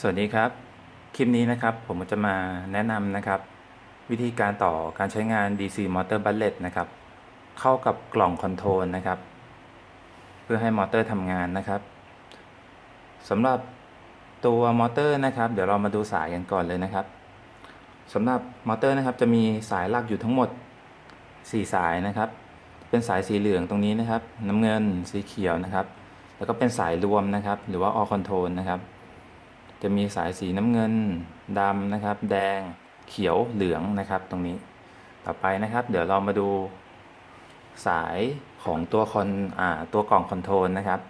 สวัสดีครับ คลิปนี้นะครับผมจะมาแนะนำนะครับ วิธีการต่อการใช้งาน DC Motor Bullet นะครับ เข้ากับกล่องคอนโทรลนะครับ เพื่อให้มอเตอร์ทำงานนะครับสำหรับตัวมอเตอร์นะครับ เดี๋ยวเรามาดูสายกันก่อนเลยนะครับสำหรับมอเตอร์นะครับจะมีสายหลักอยู่ทั้งหมด 4 สายนะครับ เป็นสายสีเหลืองตรงนี้นะครับ น้ำเงินสีเขียวนะครับ แล้วก็เป็นสายรวมนะครับ หรือว่า all control นะครับ จะมีสายสีน้ำเงินดำนะครับ แดงเขียวเหลืองนะครับ ตรงนี้ต่อไปนะครับ เดี๋ยวเรามาดูสายของตัวคอนอ่าตัวกล่องคอนโทรลนะครับ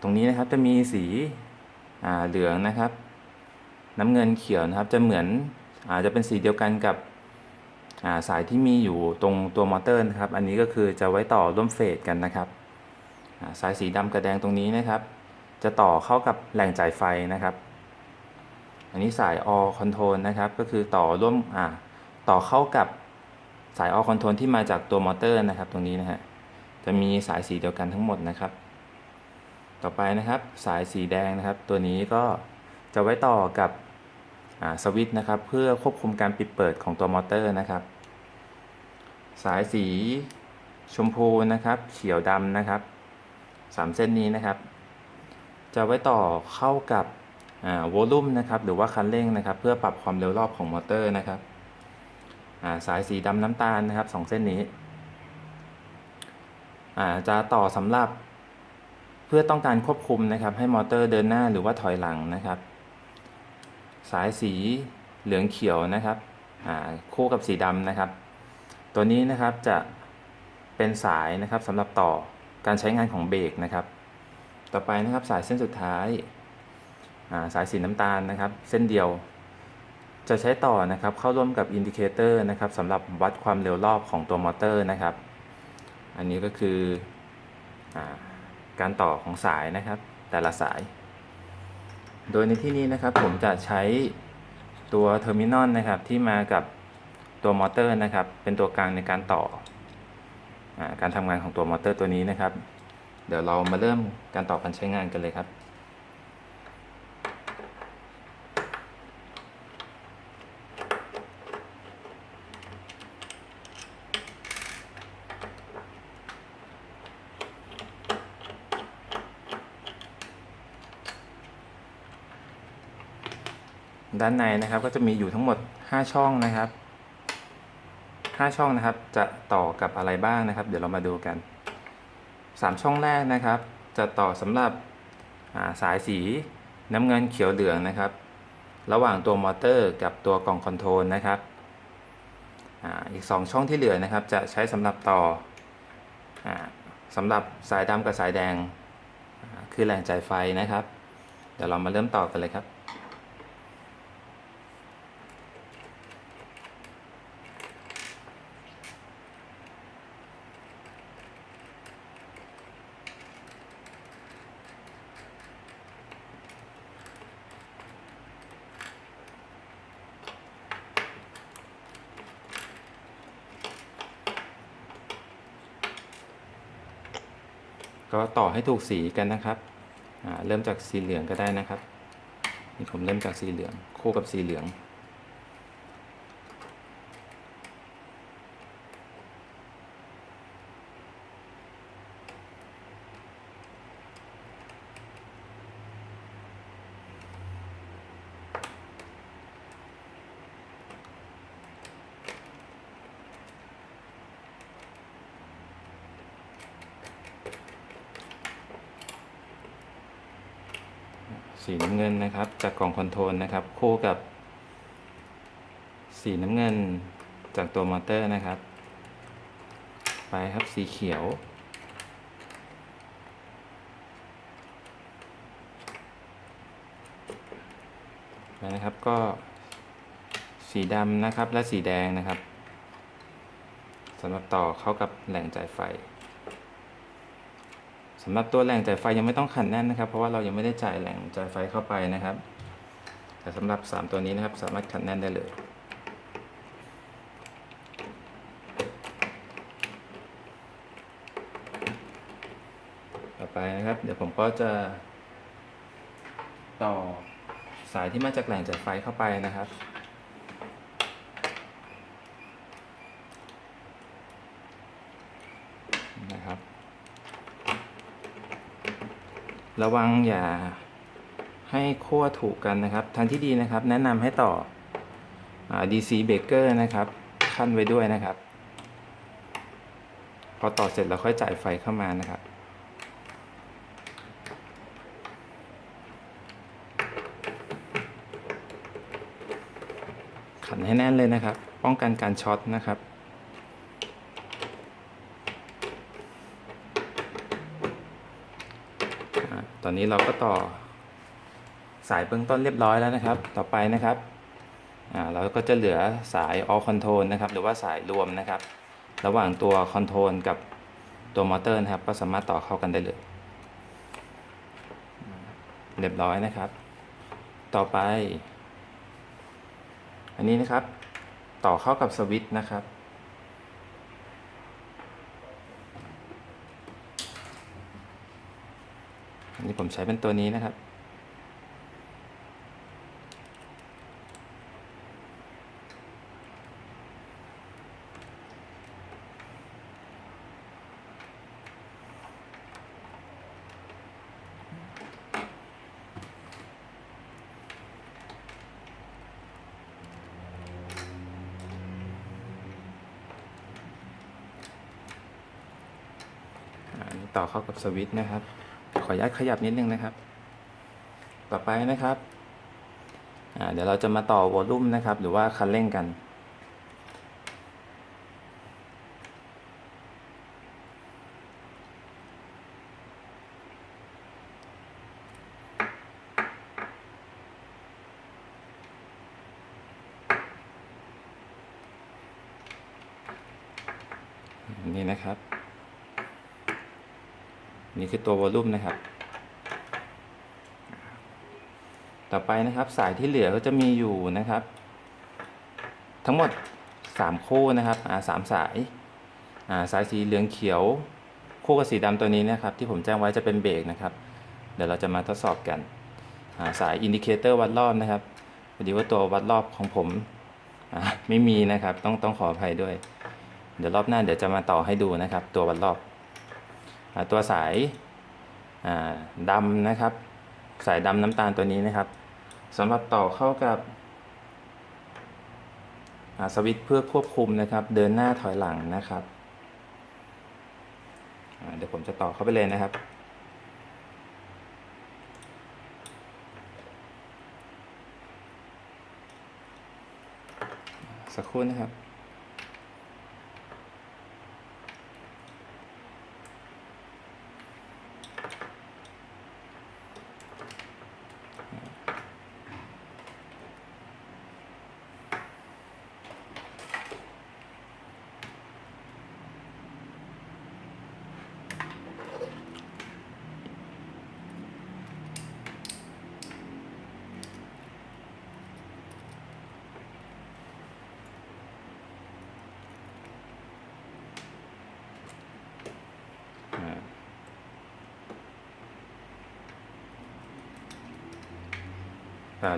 ตรงนี้นะครับจะมีสีอ่าเหลืองนะครับ น้ำเงินเขียวนะครับ จะเหมือนอาจจะเป็นสีเดียวกันกับาสายที่มีอยู่ตรงตัวมอเตอร์นะครับ อันนี้ก็คือจะไว้ต่อร่วมเฟสกันนะครับาสายสีดำกับแดงตรงนี้นะครับ จะต่อเข้ากับแหล่งจ่ายไฟนะครับ อันนี้สาย all control นะครับ ก็คือต่อร่วมอ่าต่อเข้ากับสาย all control ที่มาจากตัวมอเตอร์นะครับ ตรงนี้นะฮะ จะมีสายสีเดียวกันทั้งหมดนะครับ ต่อไปนะครับสายสีแดงนะครับ ตัวนี้ก็จะไว้ต่อกับอ่าสวิตช์นะครับ เพื่อควบคุมการปิดเปิดของตัวมอเตอร์นะครับ สายสีชมพูนะครับ เขียวดำนะครับสามเส้นนี้นะครับ จะไว้ต่อเข้ากับโวลลูมนะครับหรือว่าคันเร่งนะครับ เพื่อปรับความเร็วรอบของมอเตอร์นะครับาสายสีดำน้ำตาลนะครับสองเส้นนี้จะต่อสำหรับเพื่อต้องการควบคุมนะครับ ให้มอเตอร์เดินหน้าหรือว่าถอยหลังนะครับ สายสีเหลืองเขียวนะครับคู่กับสีดำนะครับ ตัวนี้นะครับจะเป็นสายนะครับสำหรับต่อการใช้งานของเบรกนะครับ ต่อไปนะครับสายเส้นสุดท้ายอ่าสายสีน้ำตาลนะครับ เส้นเดียว จะใช้ต่อนะครับเข้าร่วมกับอินดิเคเตอร์นะครับสำหรับวัดความเร็วรอบของตัวมอเตอร์นะครับ อันนี้ก็คืออาการต่อของสายนะครับ แต่ละสาย โดยในที่นี้นะครับผมจะใช้ตัวเทอร์มินอลนะครับที่มากับตัวมอเตอร์นะครับ เป็นตัวกลางในการต่ออาการทำงานของตัวมอเตอร์ตัวนี้นะครับ เดี๋ยวเรามาเริ่มการต่อการใช้งานกันเลยครับ ด้านในนะครับก็จะมีอยู่ทั้งหมด 5 ช่องนะครับ 5 ช่องนะครับจะต่อกับอะไรบ้างนะครับ เดี๋ยวเรามาดูกัน 3 ช่องแรกนะครับ จะต่อสำหรับาสายสีน้ำเงินเขียวเหลืองนะครับ ระหว่างตัวมอเตอร์กับตัวกล่องคอนโทรลนะครับอ,อีก 2 ช่องที่เหลือนะครับ จะใช้สำหรับต่ออสำหรับสายดำกับสายแดง คือแหล่งจ่ายไฟนะครับ เดี๋ยวเรามาเริ่มต่อกันเลยครับ ก็ต่อให้ถูกสีกันนะครับ เริ่มจากสีเหลืองก็ได้นะครับ นี่ผมเริ่มจากสีเหลือง คู่กับสีเหลือง สีน้ำเงินนะครับ จากกล่องคอนโทรลนะครับ คู่กับ สีน้ำเงินจากตัวมอเตอร์นะครับ ไปครับสีเขียวไปนะครับก็สีดำนะครับและสีแดงนะครับสำหรับต่อเข้ากับแหล่งจ่ายไฟ สำหรับตัวแหล่งจ่ายไฟยังไม่ต้องขันแน่นนะครับ เพราะว่าเรายังไม่ได้จ่ายแหล่งจ่ายไฟเข้าไปนะครับ แต่สำหรับ 3 ตัวนี้นะครับ สามารถขันแน่นได้เลยต่อไปนะครับ เดี๋ยวผมก็จะ ต่อสายที่มาจากแหล่งจ่ายไฟเข้าไปนะครับนะครับ ระวังอย่าให้ขั้วถูกกันนะครับทางที่ดีนะครับ แนะนำให้ต่ออ DC Baker นะครับ ขั้นไว้ด้วยนะครับ พอต่อเสร็จเราค่อยจ่ายไฟเข้ามานะครับขันให้แน่นเลยนะครับ ป้องกันการช็อตนะครับ อ่าตอนนี้เราก็ต่อสายเบื้องต้นเรียบร้อยแล้วนะครับ ต่อไปนะครับอ่าเราก็จะเหลือสาย all control นะครับ หรือว่าสายรวมนะครับ ระหว่างตัว control กับตัวมอเตอร์นะครับ ก็สามารถต่อเข้ากันได้เลย เรียบร้อยนะครับ ต่อไป อันนี้นะครับ ต่อเข้ากับสวิตช์นะครับ อันนี้ผมใช้เป็นตัวนี้นะครับอ่านี่ต่อเข้ากับสวิตช์นะครับ ออนุญาตขยับนิดนึงนะครับ ต่อไปนะครับเดี๋ยวเราจะมาต่อวอลลุ่มนะครับ หรือว่าคันเร่งกัน คือตัววอลลุ่มนะครับ ต่อไปนะครับสายที่เหลือก็จะมีอยู่นะครับ ทั้งหมด 3 คู่นะครับอ่าสามสายอ่าสายสีเหลืองเขียวคู่กับสีดำตัวนี้นะครับ ที่ผมแจ้งไว้จะเป็นเบรกนะครับ เดี๋ยวเราจะมาทดสอบกันอ่าสายอินดิเคเตอร์วัดรอบนะครับพอดีว่าตัววัดรอบของผมอ่าไม่มีนะครับ ต้องต้องขออภัยด้วย เดี๋ยวรอบหน้าเดี๋ยวจะมาต่อให้ดูนะครับ ตัววัดรอบ ตัวสายดำนะครับ สายดำน้ำตาลตัวนี้นะครับสำหรับต่อเข้ากับสวิตช์เพื่อควบคุมนะครับ เดินหน้าถอยหลังนะครับเดี๋ยวผมจะต่อเข้าไปเลยนะครับ สักครู่นะครับ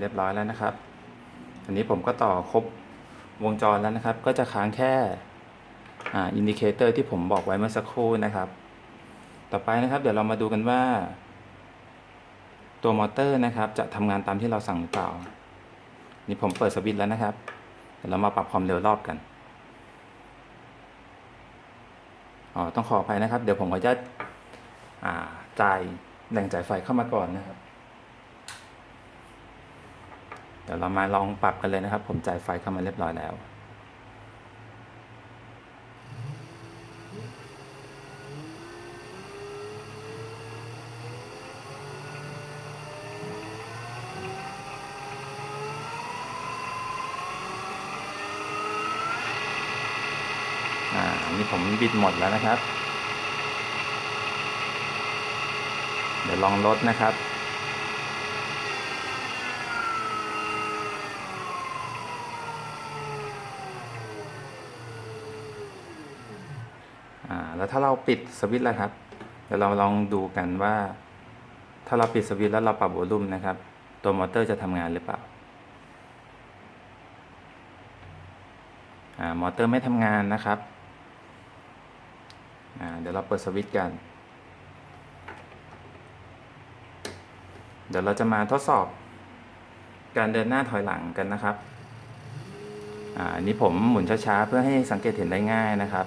เรียบร้อยแล้วนะครับ อันนี้ผมก็ต่อครบวงจรแล้วนะครับ ก็จะค้างแค่อินดิเคเตอร์ที่ผมบอกไว้เมื่อสักครู่นะครับ ต่อไปนะครับ เดี๋ยวเรามาดูกันว่า ตัวมอเตอร์นะครับ จะทำงานตามที่เราสั่งหรือเปล่า นี่ผมเปิดสวิตช์แล้วนะครับ เดี๋ยวเรามาปรับความเร็วรอบกันอ๋อต้องขออภัยนะครับ เดี๋ยวผมขออนุญาตอ่าจ่ายแหล่งจ่ายไฟเข้ามาก่อนนะครับ เดี๋ยวเรามาลองปรับกันเลยนะครับ ผมจ่ายไฟเข้ามาเรียบร้อยแล้ว อ่าอันนี้ผมบิดหมดแล้วนะครับ เดี๋ยวลองลดนะครับ อ่า แล้วถ้าเราปิดสวิตช์แล้วครับ เดี๋ยวเราลองดูกันว่า ถ้าเราปิดสวิตช์แล้วเราปรับวอลลุ่มนะครับ ตัวมอเตอร์จะทำงานหรือเปล่าอ่ามอเตอร์ไม่ทำงานนะครับอ่าเดี๋ยวเราเปิดสวิตช์กัน เดี๋ยวเราจะมาทดสอบ การเดินหน้าถอยหลังกันนะครับอ่าอันนี้ผมหมุนช้าๆเพื่อให้สังเกตเห็นได้ง่ายนะครับ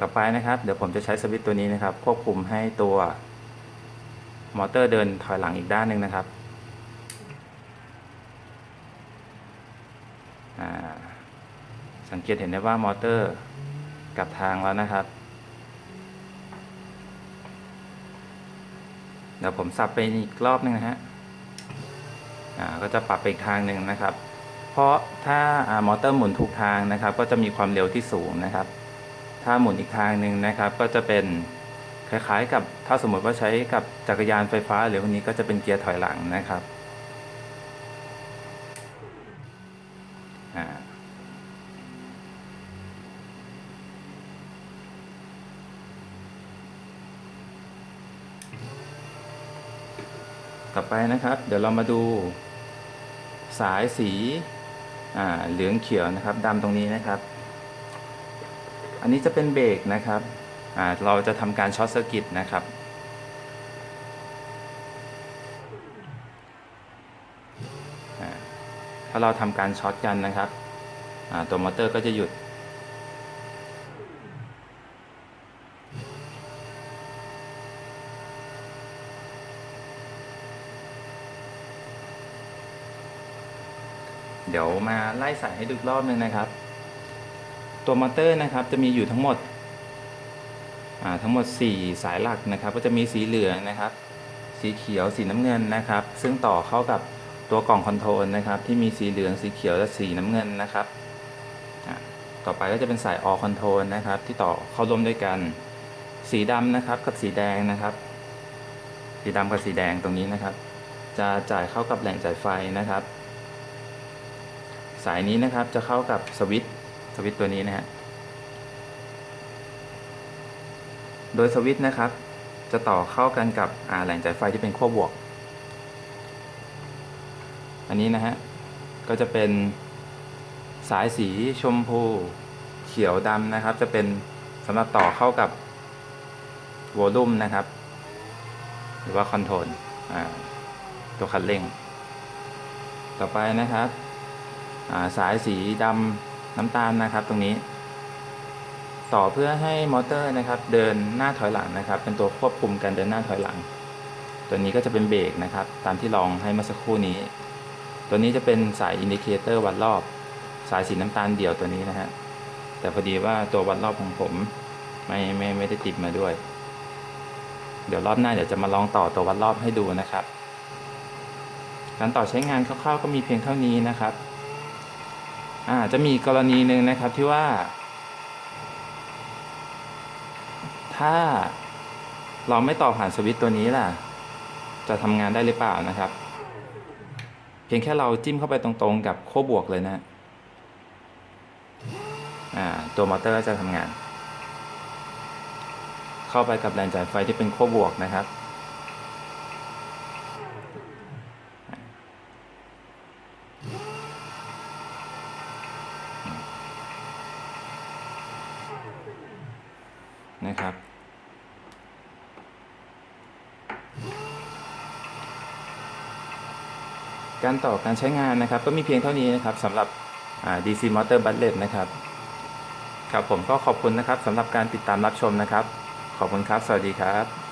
ต่อไปนะครับ เดี๋ยวผมจะใช้สวิตตัวนี้นะครับ ควบคุมให้ตัวมอเตอร์เดินถอยหลังอีกด้านหนึ่งนะครับสังเกตเห็นได้ว่ามอเตอร์กลับทางแล้วนะครับ เดี๋ยวผมสับไปอีกรอบหนึงนะฮะก็จะปรับไปอีกทางหนึ่งนะครับ เพราะถ้าอ่ามอเตอร์หมุนถูกทางนะครับ ก็จะมีความเร็วที่สูงนะครับ ถ้าหมุนอีกทางหนึ่งนะครับ ก็จะเป็นคล้ายๆกับถ้าสมมติว่าใช้กับจักรยานไฟฟ้าหรือพวกนี้ก็จะเป็นเกียร์ถอยหลังนะครับต่อไปนะครับ เดี๋ยวเรามาดูสายสีอ่าเหลืองเขียวนะครับดำตรงนี้นะครับ อันนี้จะเป็นเบรกนะครับเราจะทำการช็อตเซอร์กิตนะครับ ถ้าเราทำการช็อตกันนะครับ ตัวมอเตอร์ก็จะหยุด เดี๋ยวมาไล่สายให้ดูอีกรอบหนึงนะครับ ตัวมอเตอร์นะครับจะมีอยู่ทั้งหมดทั้งหมด 4 สายหลักนะครับ ก็จะมีสีเหลืองนะครับ สีเขียวสีน้ำเงินนะครับ ซึ่งต่อเข้ากับตัวกล่องคอนโทรลนะครับ ที่มีสีเหลืองสีเขียวและสีน้ำเงินนะครับต่อไปก็จะเป็นสายออคอนโทรลนะครับ ที่ต่อเข้าร่วมด้วยกัน สีดำนะครับกับสีแดงนะครับ สีดำกับสีแดงตรงนี้นะครับ จะจ่ายเข้ากับแหล่งจ่ายไฟนะครับ สายนี้นะครับจะเข้ากับสวิตช์ สวิตตัวนี้นะฮะ โดยสวิตนะครับ จะต่อเข้ากันกับแหล่งจ่ายไฟที่เป็นขั้วบวก อันนี้นะฮะ ก็จะเป็นสายสีชมพูเขียวดำนะครับ จะเป็นสำหรับต่อเข้ากับวอลลุ่มนะครับ หรือว่าคอนโทรลตัวคันเร่ง ต่อไปนะครับ สายสีดำ น้ำตาลนะครับตรงนี้ ต่อเพื่อให้มอเตอร์นะครับ เดินหน้าถอยหลังนะครับ เป็นตัวควบคุมการเดินหน้าถอยหลัง ตัวนี้ก็จะเป็นเบรกนะครับ ตามที่ลองให้เมื่อสักครู่นี้ ตัวนี้จะเป็นสายอินดิเคเตอร์วัดรอบ สายสีน้ำตาลเดี่ยวตัวนี้นะฮะแต่พอดีว่าตัววัดรอบของผมไม่ไม่ไม่ได้ติดมาด้วย เดี๋ยวรอบหน้าเดี๋ยวจะมาลองต่อตัววัดรอบให้ดูนะครับ การต่อใช้งานคร่าวๆก็มีเพียงเท่านี้นะครับ อ่าจะมีกรณีหนึ่งนะครับที่ว่า ถ้าเราไม่ต่อผ่านสวิตตัวนี้ล่ะ จะทำงานได้หรือเปล่านะครับ เพียงแค่เราจิ้มเข้าไปตรงๆกับขั้บวกเลยนะอ่าตัวมอเตอร์ก็จะทำงาน เข้าไปกับแรงจ่ายไฟที่เป็นขั้บวกนะครับ การต่อการใช้งานนะครับ ก็มีเพียงเท่านี้นะครับสำหรับ DC Motor Budget นะครับ ครับผมก็ขอบคุณนะครับสำหรับการติดตามรับชมนะครับ ขอบคุณครับ สวัสดีครับ